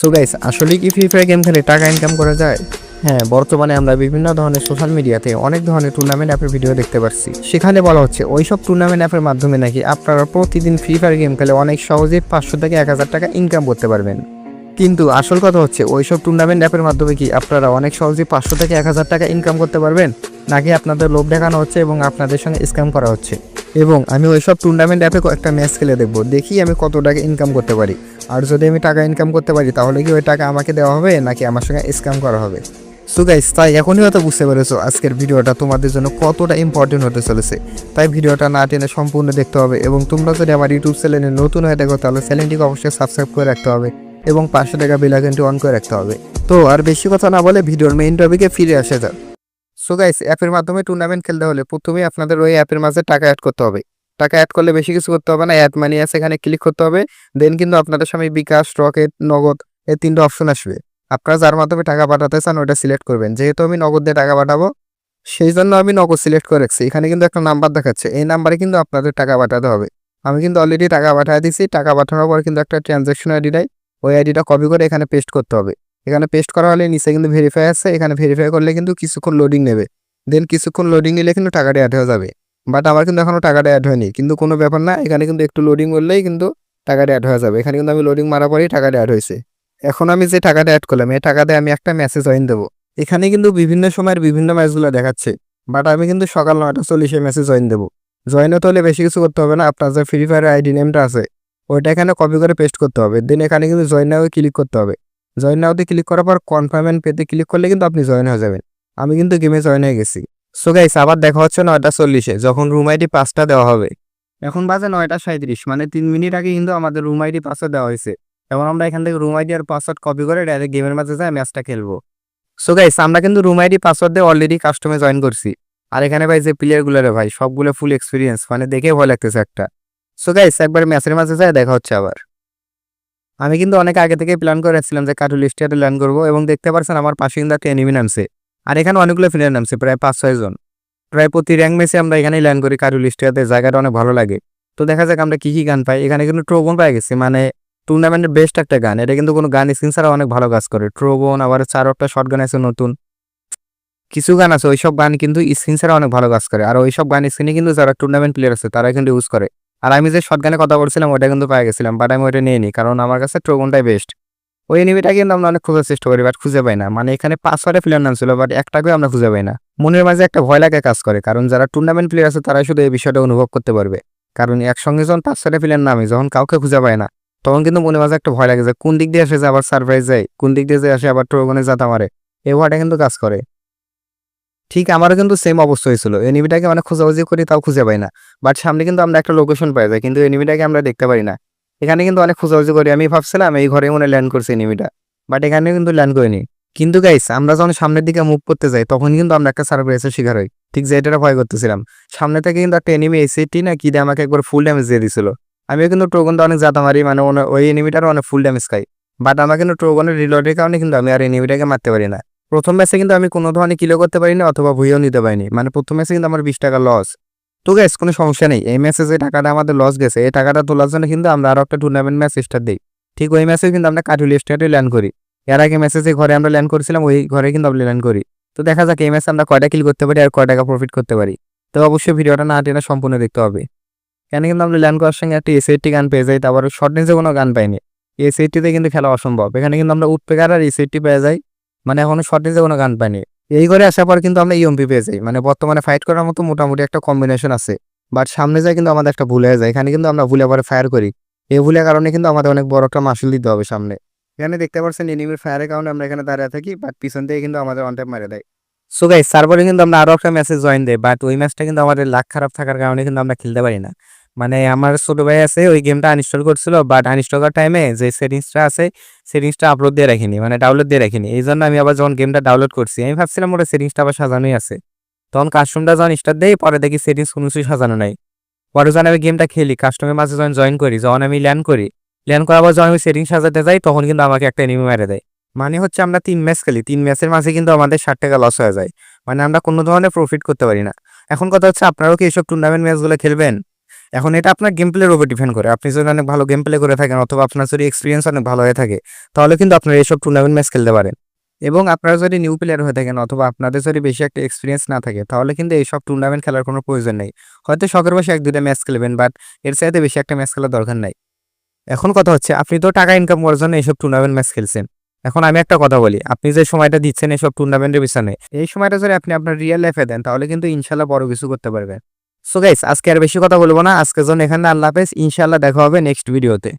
So guys আসলে কি free fire game খেলে টাকা ইনকাম করা যায়? হ্যাঁ বর্তমানে আমরা বিভিন্ন ধরনের সোশ্যাল মিডিয়াতে অনেক ধরনের টুর্নামেন্ট অ্যাপের ভিডিও দেখতে পাচ্ছি সেখানে বলা হচ্ছে ওই সব টুর্নামেন্ট অ্যাপের মাধ্যমে নাকি আপনারা প্রতিদিন ফ্রি ফায়ার গেম খেলে অনেক সহজেই পাঁচশো থেকে এক হাজার টাকা ইনকাম করতে পারবেন? কিন্তু আসল কথা হচ্ছে ওই সব টুর্নামেন্ট অ্যাপের মাধ্যমে কি আপনারা অনেক সহজেই পাঁচশো থেকে এক হাজার টাকা ইনকাম করতে পারবেন? নাকি আপনাদের লোভ দেখানো হচ্ছে এবং আপনাদের সঙ্গে স্ক্যাম করা হচ্ছে? এবং আমি ওই সব টুর্নামেন্ট অ্যাপে একটা ম্যাচ খেলে দেখব, দেখি আমি কত টাকা ইনকাম করতে পারি। আর যদি আমি টাকা ইনকাম করতে পারি, তাহলে কি ওই টাকা আমাকে দেওয়া হবে, নাকি আমার সঙ্গে স্ক্যাম করা হবে? সো গাইস তাই এখনই হয়তো বুঝতে পেরেছ আজকের ভিডিওটা তোমাদের জন্য কতটা ইম্পর্টেন্ট হতে চলেছে। তাই ভিডিওটা না টেনে সম্পূর্ণ দেখতে হবে এবং তোমরা যদি আমার ইউটিউব চ্যানেলে নতুন হয়ে থাকো, তাহলে চ্যানেলটিকে অবশ্যই সাবস্ক্রাইব করে রাখতে হবে এবং পাঁচশো টাকা বেলাইকনটি অন করে রাখতে হবে। তো আর বেশি কথা না বলে ভিডিওর মেইন টপিকে ফিরে আসে যাক। সো গাইস অ্যাপের মাধ্যমে টুর্নামেন্ট খেলতে হলে প্রথমেই আপনাদের ওই অ্যাপের মাঝে টাকা অ্যাড করতে হবে। টাকা অ্যাড করলে বেশি কিছু করতে হবে না অ্যাড মানি আছে, এখানে ক্লিক করতে হবে। দেন কিন্তু আপনাদের সামনে বিকাশ রকেট নগদ এই তিনটা অপশন আসবে। আপনারা যার মাধ্যমে টাকা পাঠাতে চান ওটা সিলেক্ট করবেন। যেহেতু আমি নগদ দিয়ে টাকা পাঠাবো, সেই জন্য আমি নগদ সিলেক্ট করে রাখছি। এখানে কিন্তু একটা নাম্বার দেখাচ্ছে। এই নাম্বারে কিন্তু আপনাদের টাকা পাঠাতে হবে। আমি কিন্তু অলরেডি টাকা পাঠিয়ে দিয়েছি। টাকা পাঠানোর পর কিন্তু একটা ট্রানজ্যাকশন আইডি দেয়। ওই আইডিটা কপি করে এখানে পেস্ট করতে হবে। এখানে পেস্ট করা হলে নিচে কিন্তু ভেরিফাই আছে। এখানে ভেরিফাই করলে কিন্তু কিছুক্ষণ লোডিং নেবে। দেন কিছুক্ষণ লোডিং নিলে কিন্তু টাকাটা অ্যাড হয়ে যাবে। বাট আমার কিন্তু এখনও টাকাটা অ্যাড হয়নি। কিন্তু কোনো ব্যাপার না, এখানে কিন্তু একটু লোডিং করলেই কিন্তু টাকাটা অ্যাড হয়ে যাবে। এখানে কিন্তু আমি লোডিং মারার পরেই টাকাটা অ্যাড হয়েছে। এখন আমি যে টাকাটা অ্যাড করলাম, এই টাকাতে আমি একটা মেসেজ জয়েন দেবো। এখানে কিন্তু বিভিন্ন সময়ের বিভিন্ন ম্যাচগুলো দেখাচ্ছে। বাট আমি কিন্তু সকাল নয়টা চল্লিশে মেসেজ জয়েন দেবো। জয়েন হতে হলে বেশি কিছু করতে হবে না, আপনার যে ফ্রি ফায়ার আইডি নেমটা আছে, ওইটা এখানে কপি করে পেস্ট করতে হবে। দেন এখানে কিন্তু জয়েন নাও ক্লিক করতে হবে। জয়েন নাওতে ক্লিক করার পর কনফার্মেন্ট পেতে ক্লিক করলে কিন্তু আপনি জয়েন হয়ে যাবেন। আমি কিন্তু গেমে জয়েন হয়ে গেছি। সো গাইস আবার দেখা হচ্ছে নয়টা চল্লিশে, যখন রুম আইডি পাঁচটা দেওয়া হবে। এখন বাজে নয়টা সাঁত্রিশ মানে তিন মিনিট আগে কিন্তু আমাদের রুম আইডি পাসওয়ার্ড দেওয়া হয়েছে। এবং আমরা এখান থেকে রুম আইডি আর পাসওয়ার্ড কপি করে ডাইরেক্ট গেমের মাঝে যাই ম্যাচটা খেলব। সো গাইস আমরা কিন্তু রুম আইডি পাসওয়ার্ড দিয়ে অলরেডি কাস্টমে জয়েন করছি। আর এখানে ভাই যে প্লেয়ারগুলো রে ভাই, সবগুলো ফুল এক্সপিরিয়েন্স মানে দেখে ভয় লাগতেছে একটা। সো গাইস একবার ম্যাচের মাঝে যায় দেখা হচ্ছে আবার। আমি কিন্তু অনেক আগে থেকে প্ল্যান করে রাখছিলাম যে কাটুল স্টিয়ারে ল্যান্ড করব, এবং দেখতে পারছেন আমার পাশে কিন্তু একটা এনিমি নামছে। আর এখানে অনেকগুলো প্লেয়ার নামছে প্রায় পাঁচ, ছয় জন। প্রায় প্রতি র্যাঙ্ক মেসে আমরা এখানেই ল্যান্ড করি কারুল স্টিয়াতে জায়গাটা অনেক ভালো লাগে। তো দেখা যাক আমরা কি কি গান পাই। এখানে কিন্তু ট্রোবন পাই গেছি মানে টুর্নামেন্টের বেস্ট একটা গান। এটা কিন্তু কোনো গান স্ক্রিন ছাড়া অনেক ভালো কাজ করে। ট্রোবন আবার চারটা শর্ট গান আছে নতুন। কিছু গান আছে, ওইসব গান কিন্তু স্ক্রিন ছাড়া অনেক ভালো কাজ করে। আর ওইসব গান স্ক্রিনে কিন্তু যারা টুর্নামেন্ট প্লেয়ার আছে, তারা কিন্তু ইউজ করে। আর আমি যে শর্ট গানে কথা বলছিলাম ওটা কিন্তু পাই গেছিলাম বাট আমি ওটা নিয়ে নিই, কারণ আমার কাছে ট্রোবনটাই বেস্ট ওই এনিমিটা কিন্তু আমরা অনেক খোঁজার চেষ্টা করি বাট খুঁজে পাই না। মানে এখানে পাঁচ প্লেয়ার নাম ছিল বাট একটাকেও আমরা খুঁজে পাই না। মনের মাঝে একটা ভয় লাগে কাজ করে, কারণ যারা টুর্নামেন্ট প্লেয়ার আছে, তারাই শুধু এই বিষয়টা অনুভব করতে পারবে। কারণ একসঙ্গে যখন পাঁচ প্লেয়ার নামে, যখন কাউকে খুঁজে পায় না, তখন কিন্তু মনে মাঝে একটা ভয় লাগে যে, কোন দিক দিয়ে আসে যে আবার সারপ্রাইজ যায় কোন দিক দিয়ে যে আসে আবার ট্রোবনে যাতা মারে, এই ভয়টা কিন্তু কাজ করে। ঠিক আমারও কিন্তু সেম অবস্থা হয়েছিল। এনিমিটাকে মানে খোঁজাখুঁজি করি, তাও খুঁজে পাই না। বাট সামনে কিন্তু আমরা একটা লোকেশন পাই যাই, কিন্তু এনিমিটাকে আমরা দেখতে পারি না। এখানে কিন্তু অনেক খোঁজাখুঁজি করি। আমি ভাবছিলাম এই ঘরে মনে ল্যান্ড করছে এনিমিটা বাট এখানে কিন্তু ল্যান্ড করিনি। কিন্তু গাইস আমরা যখন সামনের দিকে মুভ করতে যাই তখন কিন্তু আমরা একটা সারপ্রাইজের শিকার হই। ঠিক যে এটা ভয় করতেছিলাম। সামনে থেকে কিন্তু একটা এনিমি এসিটি না কি দিয়ে আমাকে একবার ফুল ড্যামেজ দিয়ে দিছিল। আমিও কিন্তু ট্রোগনটা অনেক জাতা মারি মানে ওই এনিমিটার অনেক ফুল ড্যামেজ খাই। বাট আমার কিন্তু ট্রোগনের রিলোডের কারণে কিন্তু আমি আর এনিমিটাকে মারতে পারি না। প্রথম ম্যাচে কিন্তু আমি কোনো ধরনের কিলো করতে পারিনি, অথবা ভুইও নিতে পারিনি। মানে প্রথম ম্যাচে কিন্তু আমার বিশ টাকা লস তো গ্যাস কোনো সমস্যা নেই। এই ম্যাচে যে টাকাটা আমাদের লস গেছে। এই টাকাটা তোলার জন্য কিন্তু আমরা আরও একটা টুর্নামেন্ট ম্যাচ স্টার্ট দিই। ঠিক ওই ম্যাচে কিন্তু আমরা কাটুলি স্টেটে ল্যান্ড করি। এর আগে ম্যাচে যে ঘরে আমরা ল্যান্ড করেছিলাম, ওই ঘরে কিন্তু আমরা ল্যান্ড করি। তো দেখা যাক, এই ম্যাচে আমরা কয়টা কিল করতে পারি আর কয় টাকা প্রফিট করতে পারি। তো অবশ্যই ভিডিওটা না টেনে সম্পূর্ণ দেখতে হবে। কেন কিন্তু আমরা ল্যান্ড করার সঙ্গে একটা এসএইটটি গান পেয়ে যাই, তারপর শর্ট রেঞ্জে কোনো গান পাইনি। এসএইটটিতে কিন্তু খেলা অসম্ভব। এখানে কিন্তু আমরা উৎপেকার আর এসএইটটি পেয়ে যাই। মানে এখনও শর্ট রেঞ্জে কোনো গান পাইনি। এই ঘরে আসার পর কিন্তু আমরা ইএমপি পেয়ে যাই। মানে বর্তমানে ফাইট করার মতো মোটামুটি একটা কম্বিনেশন আছে। বাট সামনে যায় কিন্তু আমাদের একটা ভুল হয়ে যায়। এখানে কিন্তু আমরা ভুলে পরে ফায়ার করি। এই ভুলের কারণে কিন্তু আমাদের অনেক বড় একটা মাসুল দিতে হবে সামনে। এখানে দেখতে পাচ্ছেন এনিমির ফায়ারের কারণে আমরা এখানে দাঁড়িয়ে থাকি বাট পিছন থেকে কিন্তু আমাদের অন টাইম মারে দেয়। সো গাই সার্ভারে কিন্তু আমরা আরও একটা ম্যাচে জয়েন দেয় বাট ওই ম্যাচটা কিন্তু আমাদের লাখ খারাপ থাকার কারণে কিন্তু আমরা খেলতে পারি না। মানে আমার ছোট ভাই আছে, ওই গেমটা আনইনস্টল করছিল বাট আনইনস্টল করার টাইমে যে সেটিংসটা আছে সেটিংসটা আপলোড দিয়ে রাখিনি মানে ডাউনলোড দিয়ে রাখিনি। এই জন্য আমি আবার যখন গেমটা ডাউনলোড করছি, আমি ভাবছিলাম ওটা সেটিংসটা আবার সাজানোই আছে। তখন কাস্টমটা যখন স্টার্ট দেই, পরে দেখি সেটিংস কোনো কিছুই সাজানো নাই। পরে যখন আমি গেমটা খেলি কাস্টমের মাঝে যখন জয়েন করি, যখন আমি ল্যান্ড করি ল্যান্ড করার পর যখন আমি সেটিং সাজাতে যাই, তখন কিন্তু আমাকে একটা এনিমি মেরে দেয়। মানে হচ্ছে আমরা তিন ম্যাচ খেলি, তিন ম্যাচের মাঝে কিন্তু আমাদের ষাট টাকা লস হয়ে যায়। মানে আমরা কোনো ধরনের প্রফিট করতে পারি না। এখন কথা হচ্ছে, আপনারাও কি এইসব টুর্নামেন্ট ম্যাচগুলো খেলবেন? এখন এটা আপনার গেম প্লের উপর ডিপেন্ড করে। আপনি যদি অনেক ভালো গেম প্লে করে থাকেন অথবা আপনার যদি এক্সপিরিয়েন্স অনেক ভালো হয়ে থাকে, তাহলে কিন্তু আপনারা এইসব টুর্নামেন্ট ম্যাচ খেলতে পারেন। এবং আপনারা যদি নিউ প্লেয়ার হয়ে থাকেন অথবা আপনাদের যদি বেশি একটা এক্সপিরিয়েন্স না থাকে, তাহলে কিন্তু এইসব টুর্নামেন্ট খেলার কোনো প্রয়োজন নেই। হয়তো শখের বসে এক দুটা ম্যাচ খেলবেন বাট এর চাইতে বেশি একটা ম্যাচ খেলার দরকার নাই। এখন কথা হচ্ছে, আপনি তো টাকা ইনকাম করার জন্য এইসব টুর্নামেন্ট ম্যাচ খেলছেন। এখন আমি একটা কথা বলি, আপনি যে সময়টা দিচ্ছেন এইসব টুর্নামেন্টের পিছনে, এই সময়টা যদি আপনি আপনার রিয়েল লাইফে দেন, তাহলে কিন্তু ইনশাল্লাহ বড় কিছু করতে পারবেন। সো গাইস আজকে আর বেশি কথা বলব না। আজকের জন্য এখানে আল্লাহ হাফেজ। ইনশাল্লাহ দেখা হবে নেক্সট ভিডিওতে